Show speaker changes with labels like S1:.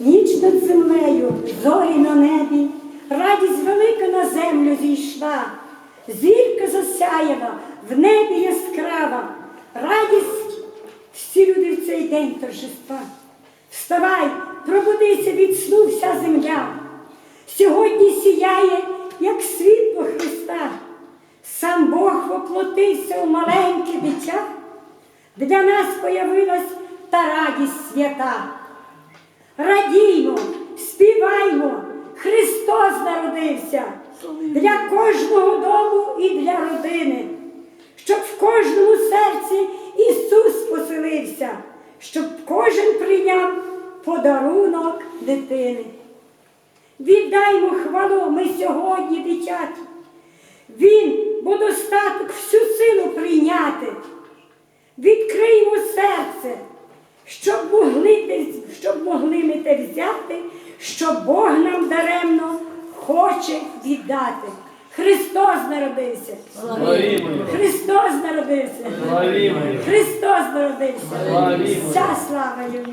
S1: Ніч над землею, зорі на небі, радість велика на землю зійшла, зірка засяяна, в небі яскрава, радість всі люди в цей день торжества. Вставай, пробудися від сну вся земля. Сьогодні сіяє, як світло Христа. Сам Бог воплотився у маленьке дитя. Для нас появилась та радість свята. Народився для кожного дому і для родини, щоб в кожному серці Ісус поселився, щоб кожен прийняв подарунок дитини. Віддаймо хвалу ми сьогодні дитяті. Він, бо достаток всю силу прийняти. Відкриємо серце, щоб могли, щоб могли ми те взяти, що Бог нам даремно хоче віддати. Христос народився. Христос народився. Христос народився. Вся слава йому.